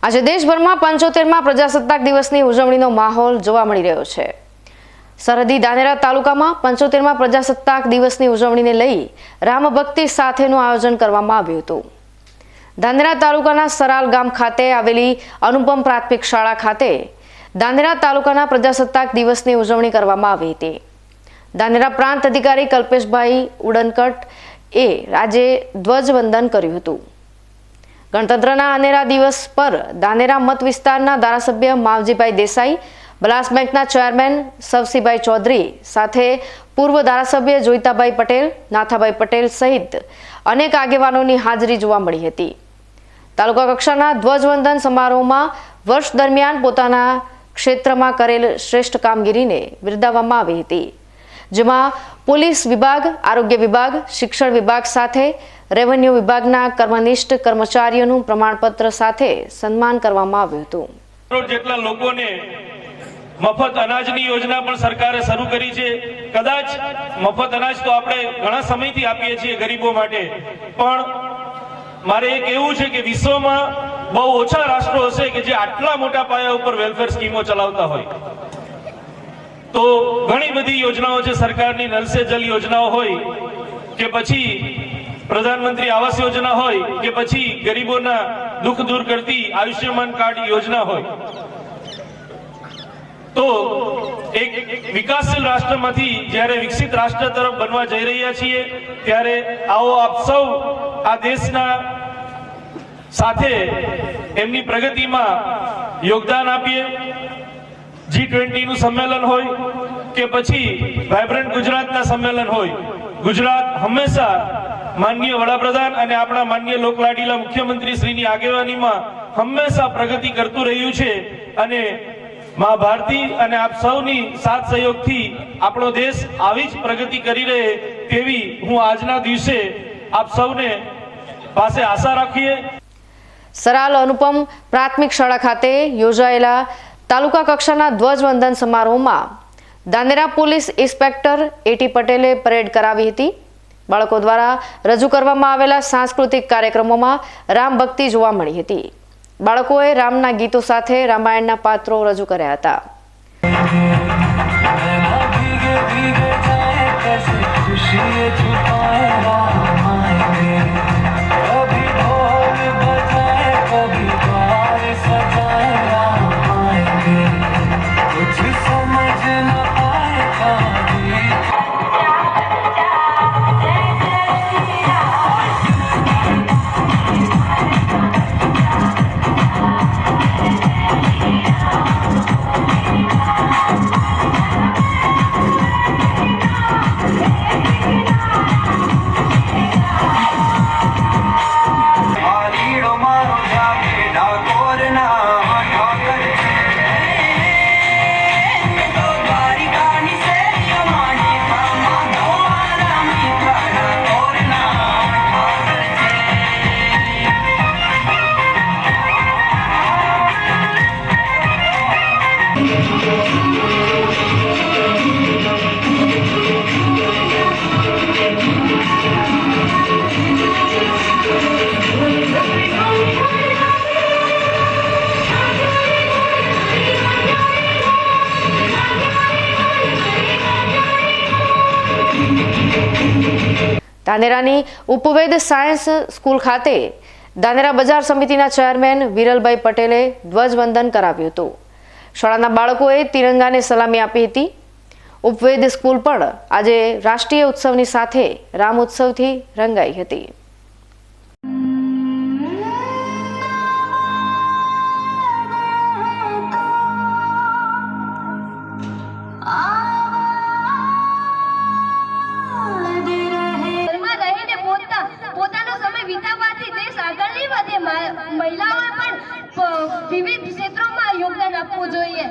આજે દેશભરમાં પંચોતેરમાં પ્રજાસત્તાક દિવસની ઉજવણીનો માહોલ જોવા મળી રહ્યો છે. સરહદી દાનેરા તાલુકામાં પંચોતેરમાં પ્રજાસત્તાક દિવસની ઉજવણીને લઈ રામભક્તિ સાથેનું આયોજન કરવામાં આવ્યું હતું. દાંદેરા તાલુકાના સરાલ ગામ ખાતે આવેલી અનુપમ પ્રાથમિક શાળા ખાતે દાંદેરા તાલુકાના પ્રજાસત્તાક દિવસની ઉજવણી કરવામાં આવી હતી. દાંદેરા પ્રાંત અધિકારી કલ્પેશભાઈ ઉડનકટ એ આજે ધ્વજવંદન કર્યું હતું. ગણતંત્રના અનેરા દિવસ પર દાનેરા મત વિસ્તારના ધારાસભ્ય માવજીભાઈ દેસાઈ, બલાસ બેંકના ચેરમેન સવસીભાઈ ચૌધરી સાથે પૂર્વ ધારાસભ્ય જોઈતાભાઈ પટેલ, નાથાભાઈ પટેલ સહિત અનેક આગેવાનોની હાજરી જોવા મળી હતી. તાલુકા કક્ષાના ધ્વજવંદન સમારોહમાં વર્ષ દરમિયાન પોતાના ક્ષેત્રમાં કરેલ શ્રેષ્ઠ કામગીરીને બિરદાવવામાં આવી હતી. જેમાં પોલીસ વિભાગ, આરોગ્ય વિભાગ, શિક્ષણ વિભાગ સાથે, રેવન્યુ વિભાગના કર્મનિષ્ઠ કર્મચારીઓનું પ્રમાણપત્ર સાથે સન્માન કરવામાં આવ્યું હતું. જેટલા લોકોને મફત અનાજની યોજના પણ સરકારે શરૂ કરી છે. કદાચ મફત અનાજ તો આપણે ઘણા સમયથી આપીએ છીએ ગરીબો માટે. પણ મારે એ કહેવું છે કે વિશ્વમાં બહુ ઓછા રાષ્ટ્રો હશે કે જે આટલા મોટા પાયા ઉપર વેલફેર સ્કીમો ચલાવતા હોય. તો ઘણી બધી યોજનાઓ છે સરકારની નલ સે જલ યોજનાઓ હોય, કે પછી પ્રધાનમંત્રી આવાસ યોજના હોય, કે પછી ગરીબોના દુઃખ દૂર કરતી આયુષ્યમાન કાર્ડ યોજના હોય. તો એક વિકાસશીલ રાષ્ટ્રમાંથી જ્યારે વિકસિત રાષ્ટ્ર તરફ બનવા જઈ રહ્યા છીએ, ત્યારે આવો આપ સૌ આ દેશના સાથે એમની પ્રગતિમાં યોગદાન આપીએ. જી ટ્વેન્ટી નું સંમેલન હોય કે પછી વાયબ્રન્ટ ગુજરાતના સંમેલન હોય, ગુજરાત હંમેશા માનનીય વડાપ્રધાન અને આપણા માનનીય લોકલાડીલા મુખ્યમંત્રી શ્રીની આગેવાનીમાં હંમેશા પ્રગતિ કરતું રહ્યું છે અને મા ભારતી અને આપ સૌની સાથ સહયોગથી આપણો દેશ આવી જ પ્રગતિ કરી રહે તેવી હું આજના દિવસે આપ સૌને પાસે આશા રાખીએ. સરાલ અનુપમ પ્રાથમિક શાળા ખાતે યોજાયેલા તાલુકા કક્ષાના ધ્વજવંદન સમારોહમાં Dandera police inspector A T પટેલે પરેડ કરાવી હતી. બાળકો દ્વારા રજૂ કરવામાં આવેલા સાંસ્કૃતિક કાર્યક્રમોમાં રામ ભક્તિ જોવા મળી હતી. બાળકોએ રામના ગીતો સાથે રામાયણના પાત્રો રજૂ કર્યા હતા. ધાનેરાની ઉપવેદ સાયન્સ સ્કૂલ ખાતે ધાનેરા બજાર સમિતિના ચેરમેન વિરલભાઈ પટેલે ધ્વજવંદન કરાવ્યું હતું. શાળાના બાળકોએ તિરંગાને સલામી આપી હતી. ઉપવેદ સ્કૂલ પણ આજે રાષ્ટ્રીય ઉત્સવની સાથે રામ ઉત્સવથી રંગાઈ હતી. મહિલાઓએ પણ વિવિધ ક્ષેત્રોમાં યોગદાન આપવું જોઈએ.